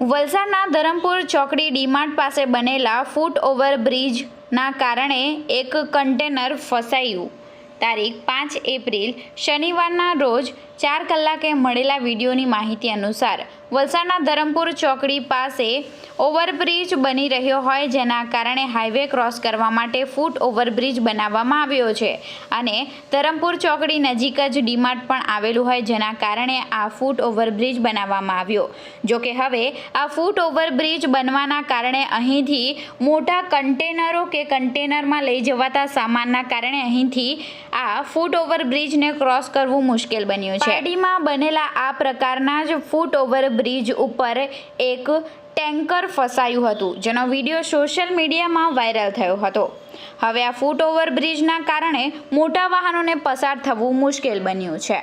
વલસાડના ધરમપુર ચોકડી ડીમાર્ટ પાસે બનેલા ફૂટ ઓવર બ્રિજના કારણે એક કન્ટેનર ફસાયું. તારીખ પાંચ એપ્રિલ, શનિવારના રોજ ચાર કલાકે મળેલા વિડીયોની માહિતી અનુસાર વલસાડના ધરમપુર ચોકડી પાસે ઓવરબ્રિજ બની રહ્યો હોય જેના કારણે હાઈવે ક્રોસ કરવા માટે ફૂટ ઓવરબ્રિજ બનાવવામાં આવ્યો છે અને ધરમપુર ચોકડી નજીક જ ડીમાર્ટ પણ આવેલું હોય જેના કારણે આ ફૂટ ઓવરબ્રિજ બનાવવામાં આવ્યો. જો કે હવે આ ફૂટ ઓવરબ્રિજ બનવાના કારણે અહીંથી મોટા કન્ટેનરો કે કન્ટેનરમાં લઈ જવાતા સામાનના કારણે અહીંથી આ ફૂટ ઓવરબ્રિજને ક્રોસ કરવું મુશ્કેલ બન્યું છે. પારડીમાં બનેલા આ પ્રકારના જ ફૂટ ઓવર બ્રિજ ઉપર એક ટેન્કર ફસાયું હતું, જેનો વીડિયો સોશિયલ મીડિયામાં વાયરલ થયો હતો. હવે આ ફૂટ ઓવર બ્રિજના કારણે મોટા વાહનોને પસાર થવું મુશ્કેલ બન્યું છે.